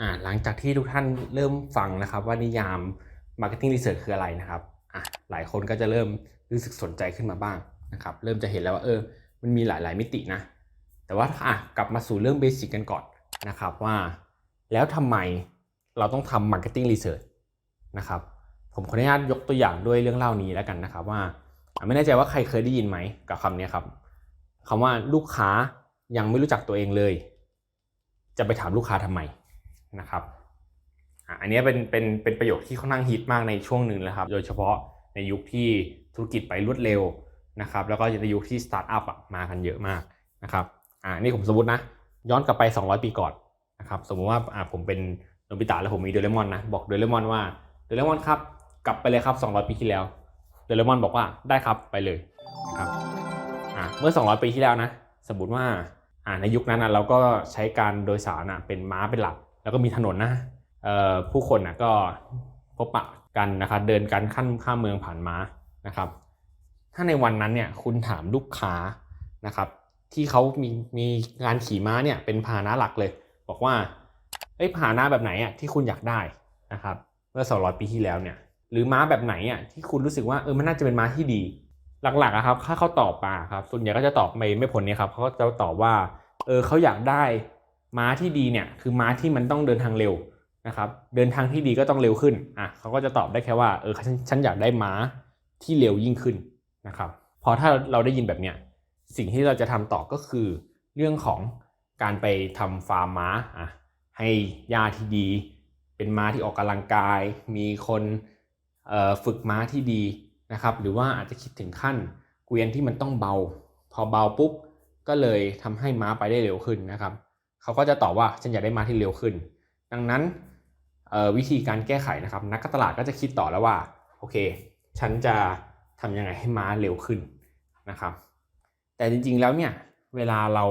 อ่าหลังจากที่ทุกท่านเริ่มฟังนะครับว่านิยาม Marketing Research คืออะไรนะครับอะหลายคนก็จะเริ่มรู้สึกสนใจขึ้นมาบ้างนะครับเริ่มจะเห็นแล้วว่าเออมันมีหลาย ๆ มิตินะ แต่ว่าอะกลับมาสู่เรื่องเบสิกกันก่อนนะครับว่า แล้วทำไมเราต้องทำ Marketing Research นะครับผมขออนุญาตยกตัวอย่างด้วยเรื่องเล่านี้แล้วกันนะครับว่า ไม่แน่ใจว่าใครเคยได้ยินไหมกับคำนี้ครับคำว่าลูกค้ายังไม่รู้จักตัวเองเลย จะไปถามลูกค้าทำไม นะครับอันนี้เป็นเป็นเป็นประโยคที่ค่อนข้างฮิตมากในช่วงหนึ่งแล้วครับ โดยเฉพาะในยุคที่ธุรกิจไปรวดเร็วนะครับแล้วก็ในยุคที่สตาร์ทอัพมากันเยอะมากนะครับอ่านี่ผมสมมตินะย้อนกลับไป 200 ปีก่อนนะครับสมมติว่าอ่าผมเป็นโนบิตะแล้วผมมีโดเรมอนนะบอกโดเรมอนว่าโดเรมอนครับกลับไปเลยครับ 200 ปีที่แล้วโดเรมอนบอกว่าได้ครับไปเลยนะครับอ่าเมื่อ 200 ปีที่แล้วนะสมมติว่าอ่าในยุคนั้นนะเราก็ใช้การโดยสารนะเป็นม้าเป็นหลัก แล้วก็มีถนนนะผู้คนนะก็พบปะกันนะครับเดินกันขั้นข้ามเมืองผ่านม้านะครับ ถ้าในวันนั้นเนี่ยคุณถามลูกค้านะครับ ที่เขามีมีงานขี่ม้าเนี่ยเป็นพาหนะหลักเลย บอกว่าเอ้ยพาหนะแบบไหนอะที่คุณอยากได้นะครับ เมื่อ 200 ปีที่แล้วเนี่ย หรือม้าแบบไหนอะที่คุณรู้สึกว่าเออมันน่าจะเป็นม้าที่ดี หลักๆอะครับถ้าเขาตอบมาครับส่วนใหญ่ก็จะตอบไม่ไม่ผลเนี่ยครับเขาก็จะตอบว่าเออเขาอยากได้ ม้าที่ดีเนี่ยคือม้าที่มันต้องเดินทางเร็วนะครับ เดินทางที่ดีก็ต้องเร็วขึ้นอะเขาก็จะตอบได้แค่ว่าเออฉันฉันอยากได้ม้าที่เร็วยิ่งขึ้นนะครับพอถ้าเราได้ยินแบบเนี้ยสิ่งที่เราจะทำต่อก็คือ เรื่องของการไปทำฟาร์มม้าอะให้หญ้าที่ดี เป็นม้าที่ออกกำลังกาย มีคนฝึกม้าที่ดีนะครับหรือว่าอาจจะคิดถึงขั้นเกวียนที่มันต้องเบา พอเบาปุ๊บก็เลยทำให้ม้าไปได้เร็วขึ้นนะครับ เขาก็จะตอบว่าฉันอยากได้ม้าที่เร็วขึ้น ดังนั้นวิธีการแก้ไขนะครับนักการตลาดก็จะคิดต่อแล้วว่าโอเค ฉันจะทำยังไงให้ม้าเร็วขึ้นนะครับ แต่จริงๆแล้วเนี่ยเวลาเรา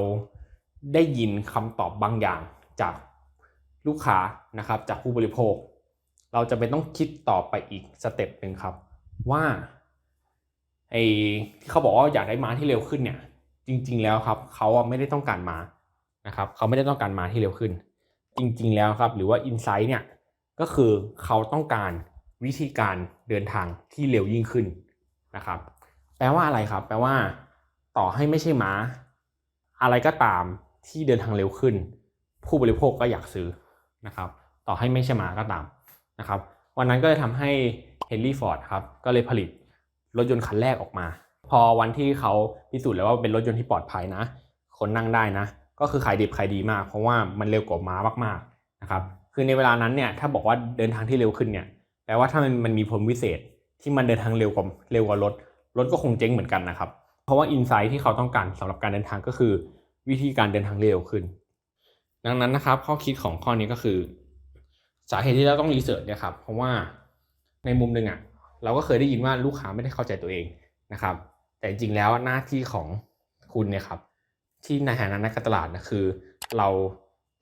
ได้ยินคำตอบบางอย่างจากลูกค้านะครับจากผู้บริโภค เราจะเป็นต้องคิดต่อไปอีกสเต็ปหนึ่งครับ ว่าไอ้ที่เขาบอกว่าอยากได้ม้าที่เร็วขึ้นเนี่ยจริง ๆ แล้วครับเขาไม่ได้ต้องการม้า นะครับเขาไม่ได้ต้องการม้าที่เร็วขึ้น จริงๆแล้วครับหรือว่าอินไซต์เนี่ยก็คือเขาต้องการวิธีการเดินทางที่เร็วยิ่งขึ้นนะครับ แปลว่าอะไรครับ แปลว่า ต่อให้ไม่ใช่ม้า อะไรก็ตามที่เดินทางเร็วขึ้น ผู้บริโภคก็อยากซื้อนะครับ ต่อให้ไม่ใช่ม้าก็ตามนะครับ วันนั้นก็เลยทำให้เฮนรี่ฟอร์ดครับก็เลยผลิตรถยนต์คันแรกออกมา พอวันที่เขาพิสูจน์แล้วว่าเป็นรถยนต์ที่ปลอดภัยนะ คนนั่งได้นะก็คือขายดิบขายดีมาก เพราะว่ามันเร็วกว่าม้ามากๆนะครับคือในเวลานั้นเนี่ยถ้าบอกว่าเดินทางที่เร็วขึ้นเนี่ยแปลว่าถ้ามันมันมีผลวิเศษที่มันเดินทางเร็วกว่าเร็วกว่ารถรถก็คงเจ๊งเหมือนกันนะครับ เพราะว่าอินไซต์ที่เขาต้องการสำหรับการเดินทางก็คือ วิธีการเดินทางเร็วขึ้น ดังนั้นนะครับ ข้อคิดของข้อนี้ก็คือ สาเหตุที่เราต้องรีเสิร์ชเนี่ยครับเพราะว่าในมุมหนึ่งอะเราก็เคยได้ยินว่าลูกค้าไม่ได้เข้าใจตัวเองนะครับ แต่จริงแล้วหน้าที่ของคุณเนี่ยครับ ที่ในฐานะนักการตลาดนะคือ เรา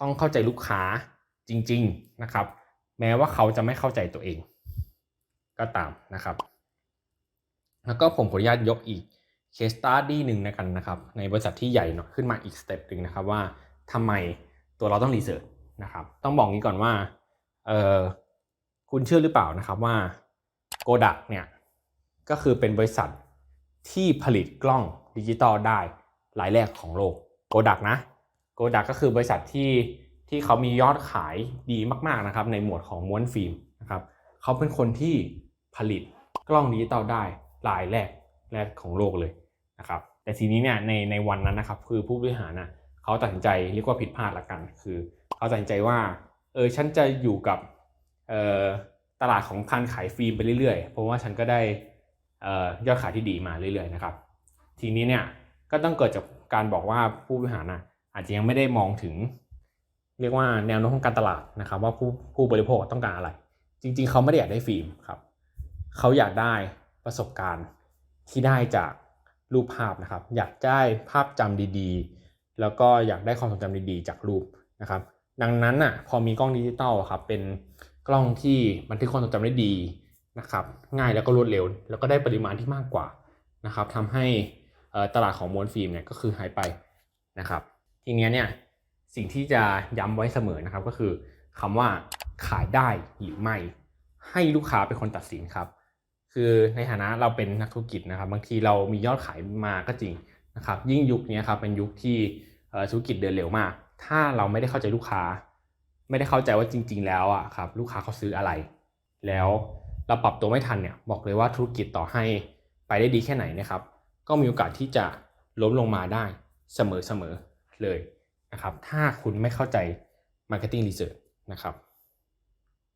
ต้องเข้าใจลูกค้าจริง ๆนะครับ แม้ว่าเขาจะไม่เข้าใจตัวเอง ก็ตามนะครับ แล้วก็ผมขออนุญาตยกอีกเคสตัดดี้หนึ่งนะกันนะครับ ในบริษัทที่ใหญ่หน่อยขึ้นมาอีกสเต็ปหนึ่งนะครับว่าทำไมตัวเราต้องรีเสิร์ชนะครับ ต้องบอกงี้ก่อนว่าเออคุณเชื่อหรือเปล่านะครับว่าโกดักเนี่ยก็คือเป็นบริษัทที่ผลิตกล้องดิจิตอลได้ รายแรกของโลกโกดักนะโกดักก็คือบริษัทที่ที่เขามียอดขายดีมากๆนะครับในหมวดของม้วนฟิล์มนะครับเขาเป็นคนที่ผลิตกล้องดิจิตอลได้รายแรกแรกของโลกเลยนะครับแต่ทีนี้เนี่ยในในวันนั้นนะครับคือผู้บริหารนะเขาตัดสินใจเรียกว่าผิดพลาดละกัน คือเขาตัดสินใจว่าเออฉันจะอยู่กับตลาดของการขายฟิล์มไปเรื่อยๆ เพราะว่าฉันก็ได้ออยอดขายที่ดีมาเรื่อยๆนะครับ ทีนี้เนี่ยก็ต้องเกิดจาก การบอกว่าผู้บริหารนะอาจจะยังไม่ได้มองถึง เรียกว่าแนวโน้มของการตลาดนะครับ ว่าผู้ผู้บริโภคต้องการอะไร จริง ๆ เขาไม่ได้อยากได้ฟิล์มครับเขาอยากได้ประสบการณ์ที่ได้จากรูปภาพนะครับ อยากได้ภาพจำดีๆ แล้วก็อยากได้ความทรงจำดีๆ จากรูปนะครับ ดังนั้นอะพอมีกล้องดิจิตอลครับเป็นกล้องที่บันทึกความทรงจำได้ดีนะครับ ง่ายแล้วก็รวดเร็ว แล้วก็ได้ปริมาณที่มากกว่านะครับทำให้ ตลาดของม้วนฟิล์มเนี่ยก็คือหายไปนะครับ ทีนี้เนี่ยสิ่งที่จะย้ำไว้เสมอนะครับก็คือคำว่าขายได้หรือไม่ ให้ลูกค้าเป็นคนตัดสินครับ คือในฐานะเราเป็นนักธุรกิจนะครับ บางทีเรามียอดขายมาก็จริงนะครับ ยิ่งยุคนี้ครับเป็นยุคที่ธุรกิจเดินเร็วมาก ถ้าเราไม่ได้เข้าใจลูกค้า ไม่ได้เข้าใจว่าจริง ๆ แล้วอะครับลูกค้าเขาซื้ออะไร แล้วเราปรับตัวไม่ทันเนี่ยบอกเลยว่าธุรกิจต่อให้ไปได้ดีแค่ไหนนะครับ ก็มีโอกาสที่จะล้มลงมาได้เสมอๆเลยนะครับ ถ้าคุณไม่เข้าใจ Marketing Research นะครับ